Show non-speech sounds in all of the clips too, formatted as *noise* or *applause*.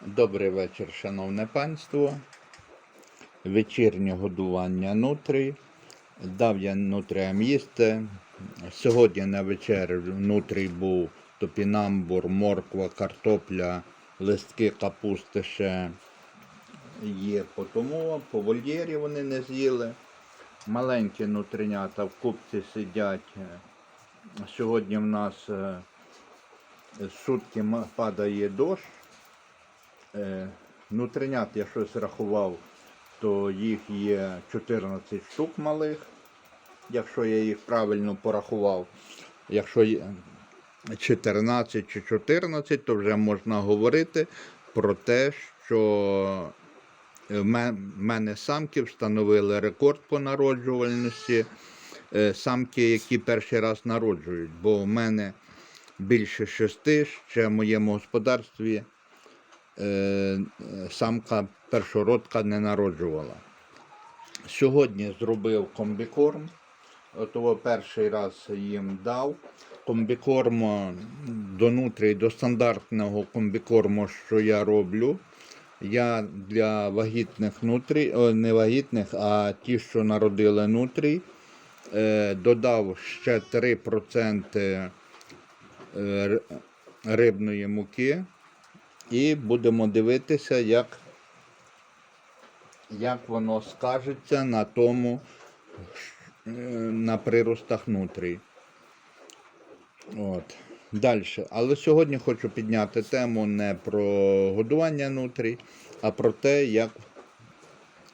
Добрий вечір, шановне панство. Вечірнє годування нутрі. Дав я нутріям їсти. Сьогодні на вечерю нутрій був топінамбур, морква, картопля, листки капусти ще є по тому, по вольєрі вони не з'їли. Маленькі нутринята в купці сидять. Сьогодні в нас е, сутки падає дощ. Е, Нутринят я щось рахував, то їх є 14 штук малих, якщо я їх правильно порахував. Якщо є 14 чи 14, то вже можна говорити про те, що в мене самки встановили рекорд по народжувальності. Е, Самки, які перший раз народжують, бо в мене більше шести, ще в моєму господарстві е, самка першородка не народжувала. Сьогодні зробив комбікорм. Отого перший раз їм дав. Комбікорм е, до нутрій, до стандартного комбікорму, що я роблю. Я для вагітних нутрій, не вагітних, а ті, що народили нутрій, е, додав ще 3% е, рибної муки. І будемо дивитися, як, як воно скажеться на тому, на приростах нутрій. От. Далі. Але сьогодні хочу підняти тему не про годування нутрій, а про те, як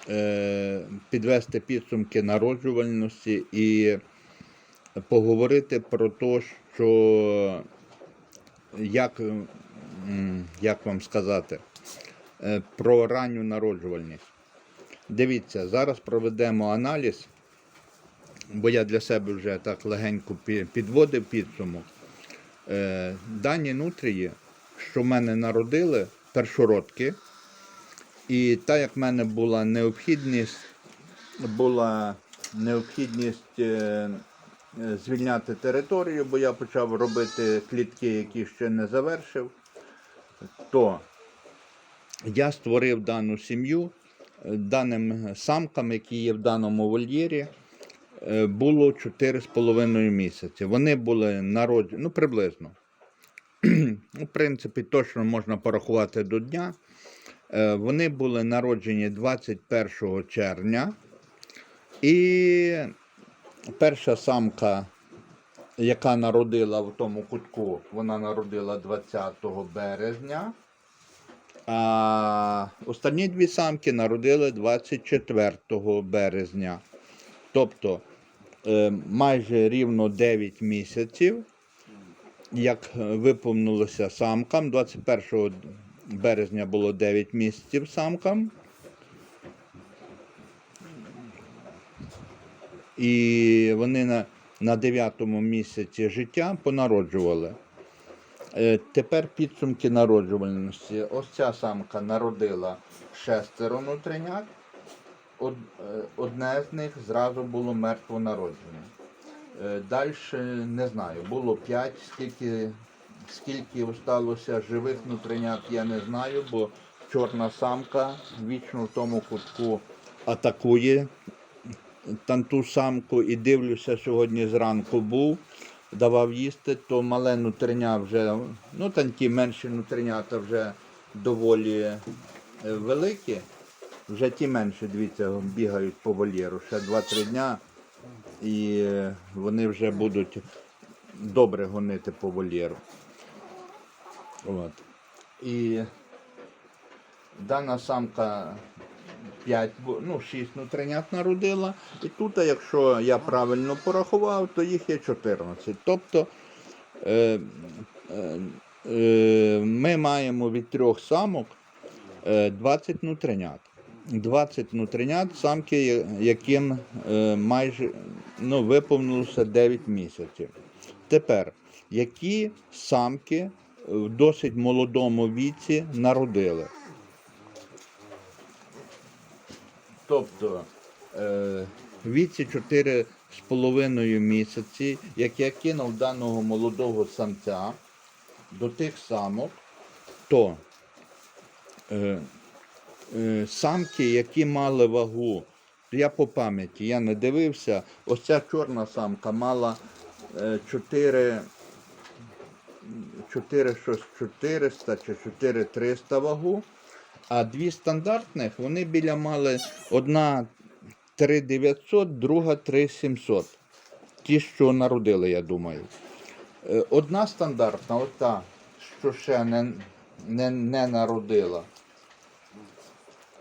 е, підвести підсумки народжувальності і поговорити про те, що як, як вам сказати, е, про ранню народжувальність. Дивіться, зараз проведемо аналіз, бо я для себе вже так легенько підводив підсумок. Е, Дані нутрії, що в мене народили, першородки, і так як в мене була необхідність, була необхідність е, звільняти територію, бо я почав робити клітки, які ще не завершив, то я створив дану сім'ю е, даним самкам, які є в даному вольєрі. е, Було 4,5 місяці. Вони були народжені, ну приблизно. *clears throat* В принципі, точно можна порахувати до дня. Е, Вони були народжені 21 червня. І перша самка, яка народила в тому кутку, вона народила 20 березня. А останні дві самки народили 24 березня. Тобто е, майже рівно 9 місяців, як виповнилося самкам. 21 березня було 9 місяців самкам. І вони на, на 9 місяці життя понароджували. Е, Тепер підсумки народжувальності. Ось ця самка народила шестеро нутринят. Е, одне з них зразу було мертво народжене. Далі не знаю, було п'ять, скільки, скільки осталося живих нутринят, я не знаю, бо чорна самка вічно в тому кутку атакує там ту самку і дивлюся, сьогодні зранку був, давав їсти, то мале нутриня вже, ну там ті менші нутринята вже доволі е, великі. Вже ті менші, дивіться, бігають по вольєру. Ще 2-3 дня і вони вже будуть добре гонити по вольєру. От. І дана самка 5, ну, 6 нутринят народила. І тут, якщо я правильно порахував, то їх є 14. Тобто е, е, е, ми маємо від трьох самок е, 20 нутринят. 20 нутринят, самки, яким е, майже ну, виповнилося 9 місяців. Тепер, які самки в досить молодому віці народили? Тобто е, віці 4,5 місяці, як я кинув даного молодого самця до тих самок, то е, е, самки, які мали вагу. Я по пам'яті, я не дивився. Ось ця чорна самка мала е, 4, 4, щось 400 чи 4300 вагу. А дві стандартних, вони біля мали одна 3900, друга 3700. Ті, що народили, я думаю. Е, Одна стандартна, ота, що ще не, не, не народила.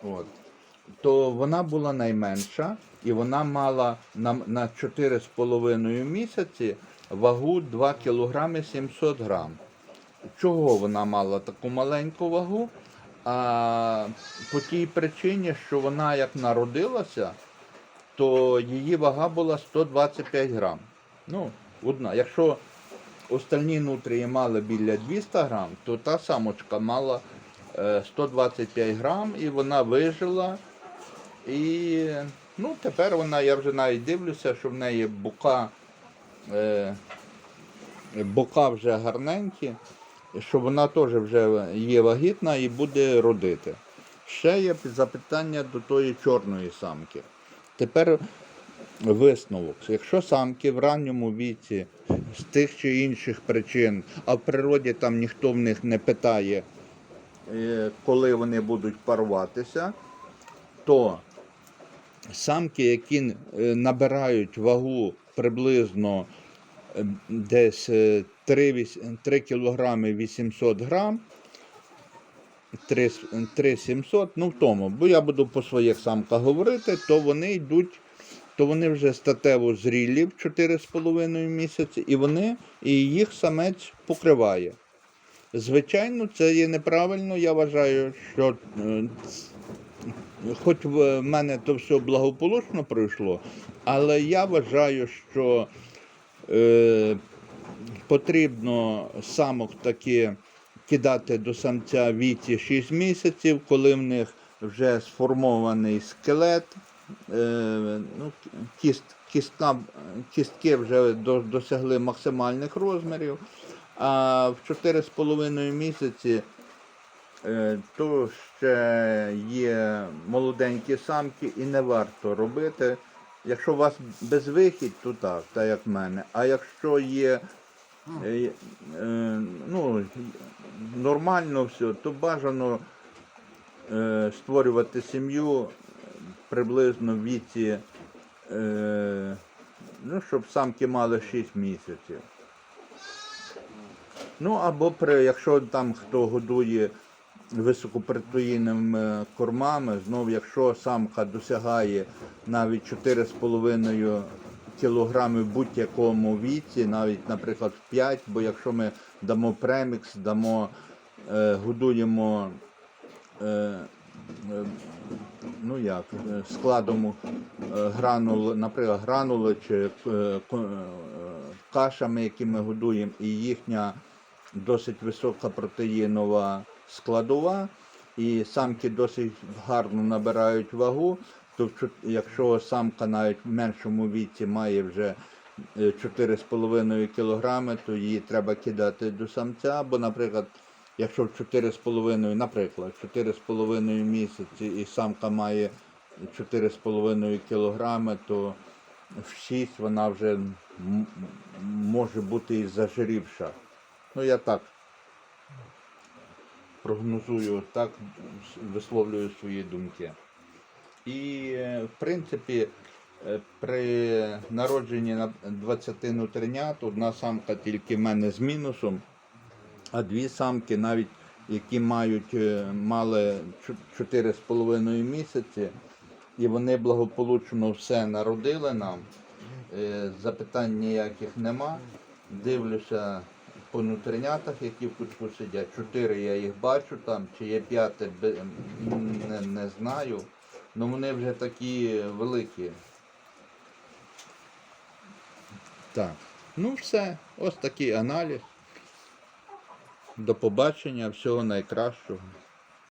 От. То вона була найменша, і вона мала на, на 4,5 місяці вагу 2 кг 700 грам. Чого вона мала таку маленьку вагу? А по тій причині, що вона як народилася, то її вага була 125 грам. Ну, одна. Якщо остальні нутрії мали біля 200 грам, то та самочка мала е, 125 грам і вона вижила. І ну, тепер вона, я вже навіть дивлюся, що в неї бока, е, бока вже гарненькі, що вона теж вже є вагітна і буде родити. Ще є запитання до тої чорної самки. Тепер висновок. Якщо самки в ранньому віці з тих чи інших причин, а в природі там ніхто в них не питає, е, коли вони будуть паруватися, то самки, які е, набирають вагу приблизно е, десь 3, 3 кілограми 800 грам, 3, 3 700, ну в тому, бо я буду по своїх самках говорити, то вони йдуть, то вони вже статево зрілі в 4,5 місяці, і вони, і їх самець покриває. Звичайно, це є неправильно. Я вважаю, що е, хоч в мене то все благополучно пройшло, але я вважаю, що е, потрібно самок таки кидати до самця віці 6 місяців, коли в них вже сформований скелет, е, ну, кіст, кістка, кістки вже досягли максимальних розмірів, а в 4,5 місяці Е, То ще є молоденькі самки і не варто робити. Якщо у вас безвихідь, то так, так як в мене. А якщо є ну, нормально все, то бажано е, створювати сім'ю приблизно в віці, е, ну, щоб самки мали 6 місяців. Ну або при, якщо там хто годує високопротеїнними кормами, знов якщо самка досягає навіть 4,5 кілограми в будь-якому віці, навіть, наприклад, в 5, бо якщо ми дамо премікс, дамо, е, годуємо е, е, ну як, е, складом е, гранул, наприклад, гранули чи е, е, кашами, які ми годуємо, і їхня досить висока протеїнова складова, і самки досить гарно набирають вагу. То якщо самка навіть в меншому віці має вже е, 4,5 кг, то її треба кидати до самця, бо, наприклад, якщо в 4,5, наприклад, 4,5 місяці і самка має 4,5 кг, то в 6 вона вже може бути і зажирівша. Ну, я так прогнозую, так висловлюю свої думки. І, е, в принципі, е, при народженні на 20 нутринят одна самка тільки в мене з мінусом, а дві самки, навіть які мають, е, мали 4,5 місяці, і вони благополучно все народили нам. Запитань ніяких нема. Дивлюся по нутринятах, які в кутку сидять. Чотири я їх бачу там, чи є п'яте, не, не знаю. Ну вони вже такі великі. Так, ну все, ось такий аналіз. До побачення, всього найкращого.